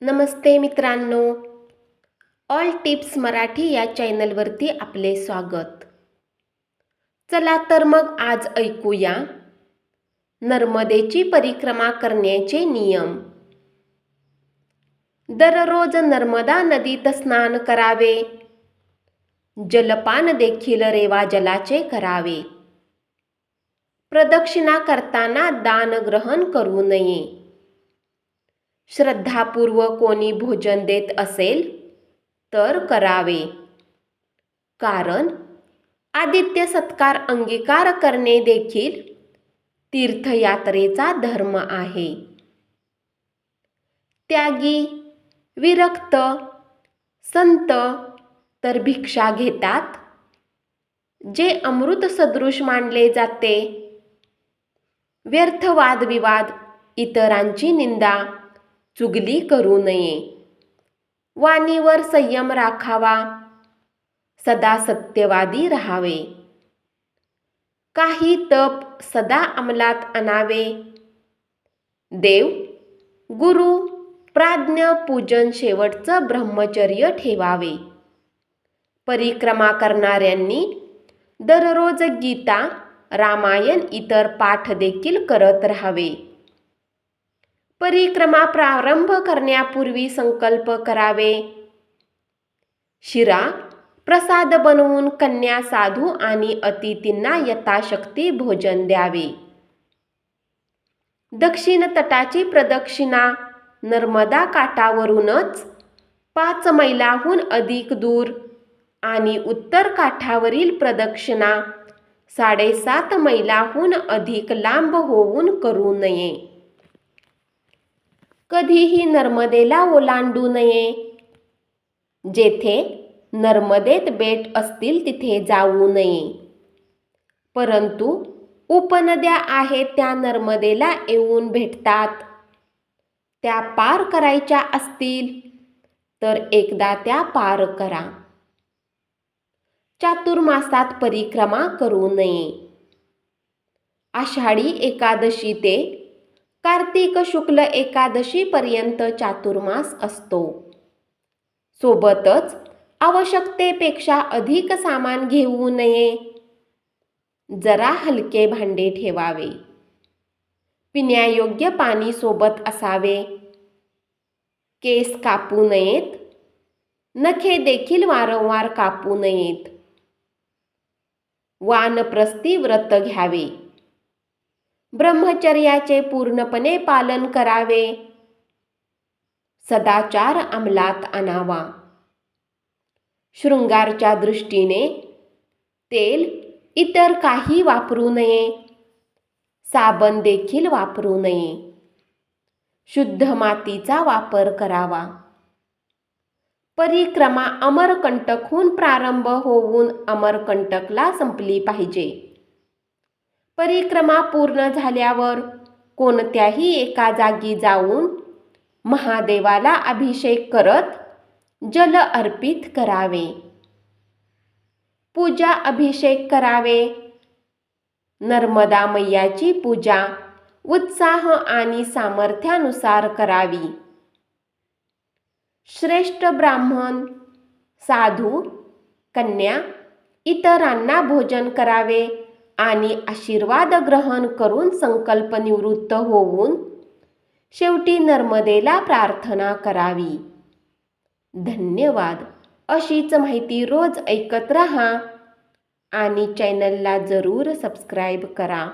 नमस्ते मित्रांनो. All tips Marathi या चॅनलवरती आपले स्वागत. चला तर मग आज ऐकूया नर्मदेची परिक्रमा करण्याचे नियम. दररोज नर्मदा नदीत स्नान करावे. जलपान देखील रेवा जलाचे करावे. प्रदक्षिणा करताना दान ग्रहण करू नये. श्रद्धापूर्वक कोणी भोजन देत असेल तर करावे. कारण आदित्य सत्कार अंगीकार करणे देखील तीर्थयात्रेचा धर्म आहे. त्यागी विरक्त संत तर भिक्षा घेतात. जे अमृत सदृश मानले जाते. व्यर्थ वादविवाद इतरांची निंदा चुगली करू नये. वाणीवर संयम राखावा. सदा सत्यवादी राहावे. काही तप सदा अंमलात आणावे. देव गुरु प्राज्ञ पूजन शेवटचं ब्रह्मचर्य ठेवावे. परिक्रमा करणाऱ्यांनी दररोज गीता रामायण इतर पाठ देखील करत राहावे. परिक्रमा प्रारंभ करण्यापूर्वी संकल्प करावे. शिरा प्रसाद बनवून कन्या साधू आणि अतिथींना यथाशक्ती भोजन द्यावे. दक्षिण तटाची प्रदक्षिणा नर्मदा काठावरूनच पाच मैलाहून अधिक दूर आणि उत्तर काठावरील प्रदक्षिणा साडेसात मैलाहून अधिक लांब होऊन करू नये. कधीही नर्मदेला ओलांडू नये. जेथे नर्मदेत बेट असतील तिथे जाऊ नये. परंतु उपनद्या आहेत त्या नर्मदेला येऊन भेटतात. त्या पार करायच्या असतील तर एकदा त्या पार करा. चातुर्मासात परिक्रमा करू नये. आषाढी एकादशी ते कार्तिक शुक्ल एकादशीपर्यंत चातुर्मास असतो. सोबतच आवश्यकतेपेक्षा अधिक सामान घेऊ नये. जरा हलके भांडे ठेवावे. पिण्यायोग्य पाणी सोबत असावे. केस कापू नयेत. नखे देखील वारंवार कापू नयेत. वानप्रस्ती व्रत घ्यावे. ब्रह्मचर्याचे पूर्णपणे पालन करावे. सदाचार अंमलात आणावा. शृंगारच्या दृष्टीने तेल इतर काही वापरू नये. साबण देखील वापरू नये. शुद्ध मातीचा वापर करावा. परिक्रमा अमरकंटकहून प्रारंभ होऊन अमरकंटकला संपली पाहिजे. परिक्रमा पूर्ण झाल्यावर कोणत्याही एका जागी जाऊन महादेवाला अभिषेक करत जल अर्पित करावे. पूजा अभिषेक करावे. नर्मदा मैयाची पूजा उत्साह आणि सामर्थ्यानुसार करावी. श्रेष्ठ ब्राह्मण साधू कन्या इतरांना भोजन करावे. आणि आशीर्वाद ग्रहण करून संकल्प निवृत्त होऊन शेवटी नर्मदेला प्रार्थना करावी. धन्यवाद. अशीच माहिती रोज ऐकत रहा आणि चॅनलला जरूर सबस्क्राईब करा.